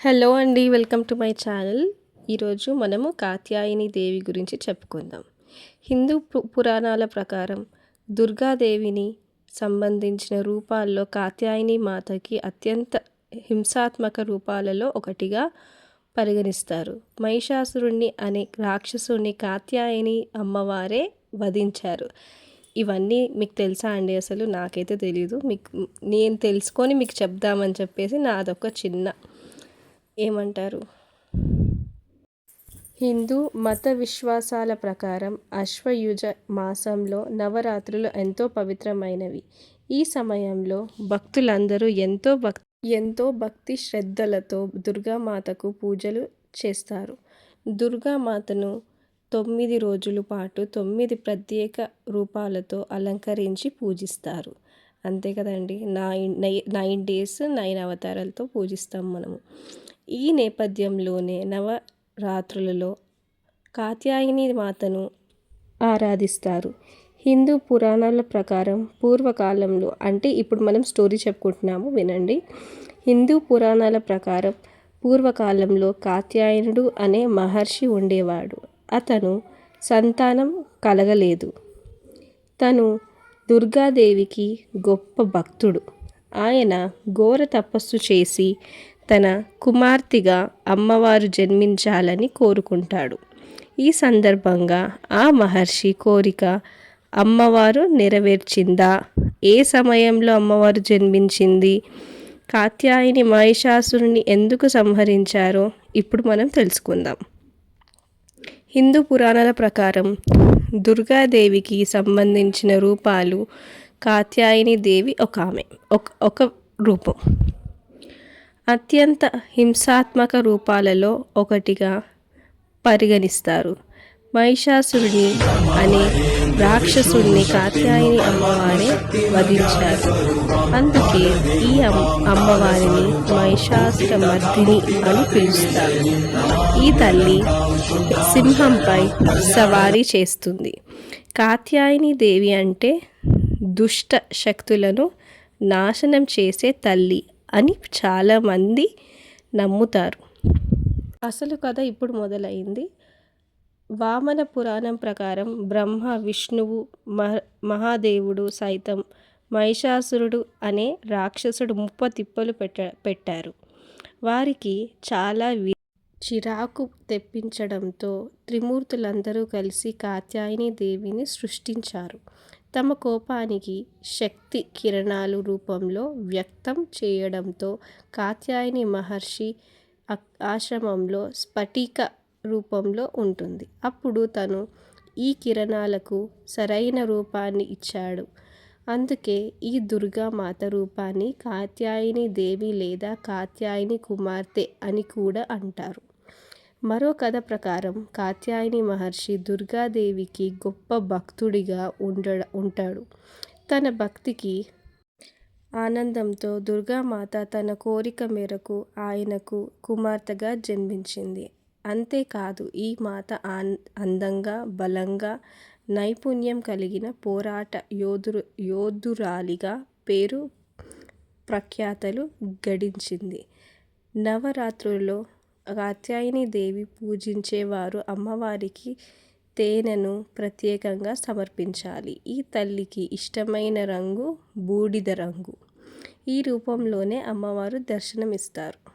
Hello అండి welcome to my channel. ఈరోజు మనము కాత్యాయని దేవి గురించి చెప్పుకుందాం. హిందూ పు పురాణాల ప్రకారం దుర్గాదేవిని సంబంధించిన రూపాల్లో కాత్యాయని మాతకి అత్యంత హింసాత్మక రూపాలలో ఒకటిగా పరిగణిస్తారు. మహిషాసురుణ్ణి అనే రాక్షసుని కాత్యాయని అమ్మవారే వధించారు. ఇవన్నీ మీకు తెలుసా అండి అసలు? నాకైతే తెలియదు మీకు నేను తెలుసుకొని మీకు చెప్దామని చెప్పేసి నాదొక చిన్న ఏమంటారు? హిందూ మత విశ్వాసాల ప్రకారం అశ్వయుజ మాసంలో నవరాత్రులు ఎంతో పవిత్రమైనవి. ఈ సమయంలో భక్తులందరూ ఎంతో భక్ ఎంతో భక్తి శ్రద్ధలతో దుర్గామాతకు పూజలు చేస్తారు. దుర్గామాతను తొమ్మిది రోజుల పాటు తొమ్మిది ప్రత్యేక రూపాలతో అలంకరించి పూజిస్తారు. అంతే కదండి. నైన్ నైన్ డేస్ నైన్ అవతారాలతో పూజిస్తాం మనము. ఈ నేపథ్యంలోనే నవరాత్రులలో కాత్యాయని మాతను ఆరాధిస్తారు. హిందూ పురాణాల ప్రకారం పూర్వకాలంలో అంటే ఇప్పుడు మనం స్టోరీ చెప్పుకుంటున్నాము వినండి. హిందూ పురాణాల ప్రకారం పూర్వకాలంలో కాత్యాయనుడు అనే మహర్షి ఉండేవాడు. అతను సంతానం కలగలేదు. తను దుర్గాదేవికి గొప్ప భక్తుడు. ఆయన ఘోర తపస్సు చేసి తన కుమార్తెగా అమ్మవారు జన్మించాలని కోరుకుంటాడు. ఈ సందర్భంగా ఆ మహర్షి కోరిక అమ్మవారు నెరవేర్చిందా? ఏ సమయంలో అమ్మవారు జన్మించింది? కాత్యాయని మహిషాసురుని ఎందుకు సంహరించారో ఇప్పుడు మనం తెలుసుకుందాం. హిందూ పురాణాల ప్రకారం దుర్గాదేవికి సంబంధించిన రూపాలు కాత్యాయని దేవి ఒక ఆమె ఒక ఒక రూపం. అత్యంత హింసాత్మక రూపాలలో ఒకటిగా పరిగణిస్తారు. మహిషాసురుని అనే రాక్షసుడిని కాత్యాయని అమ్మవారే వధించారు. అందుకే ఈ అమ్మవారిని మహిషాసుర మర్దిని అని పిలుస్తారు. ఈ తల్లి సింహంపై సవారీ చేస్తుంది. కాత్యాయని దేవి అంటే దుష్ట శక్తులను నాశనం చేసే తల్లి అని చాలామంది నమ్ముతారు. అసలు కథ ఇప్పుడు మొదలైంది. వామన పురాణం ప్రకారం బ్రహ్మ విష్ణువు మహ మహాదేవుడు సైతం మహిషాసురుడు అనే రాక్షసుడు ముప్ప తిప్పలు పెట్ట పెట్టారు. వారికి చాలా వి చిరాకు తెప్పించడంతో త్రిమూర్తులందరూ కలిసి కాత్యాయని దేవిని సృష్టించారు. తమ కోపానికి శక్తి కిరణాలు రూపంలో వ్యక్తం చేయడంతో కాత్యాయని మహర్షి ఆశ్రమంలో స్ఫటిక రూపంలో ఉంటుంది. అప్పుడు తను ఈ కిరణాలకు సరైన రూపాన్ని ఇచ్చాడు. అందుకే ఈ దుర్గా మాత రూపాన్ని కాత్యాయని దేవి లేదా కాత్యాయని కుమార్తె అని కూడా అంటారు. మరో కథ ప్రకారం కాత్యాయని మహర్షి దుర్గాదేవికి గొప్ప భక్తుడిగా ఉండ ఉంటాడు. తన భక్తికి ఆనందంతో దుర్గామాత తన కోరిక మేరకు ఆయనకు కుమార్తెగా జన్మించింది. అంతేకాదు ఈ మాత ఆన్ అందంగా బలంగా నైపుణ్యం కలిగిన పోరాట యోధురు యోధురాలిగా పేరు ప్రఖ్యాతలు గడించింది. నవరాత్రుల్లో కాత్యాయని దేవి పూజించేవారు అమ్మవారికి తేనెను ప్రత్యేకంగా సమర్పించాలి. ఈ తల్లికి ఇష్టమైన రంగు బూడిద రంగు. ఈ రూపంలోనే అమ్మవారు దర్శనమిస్తారు.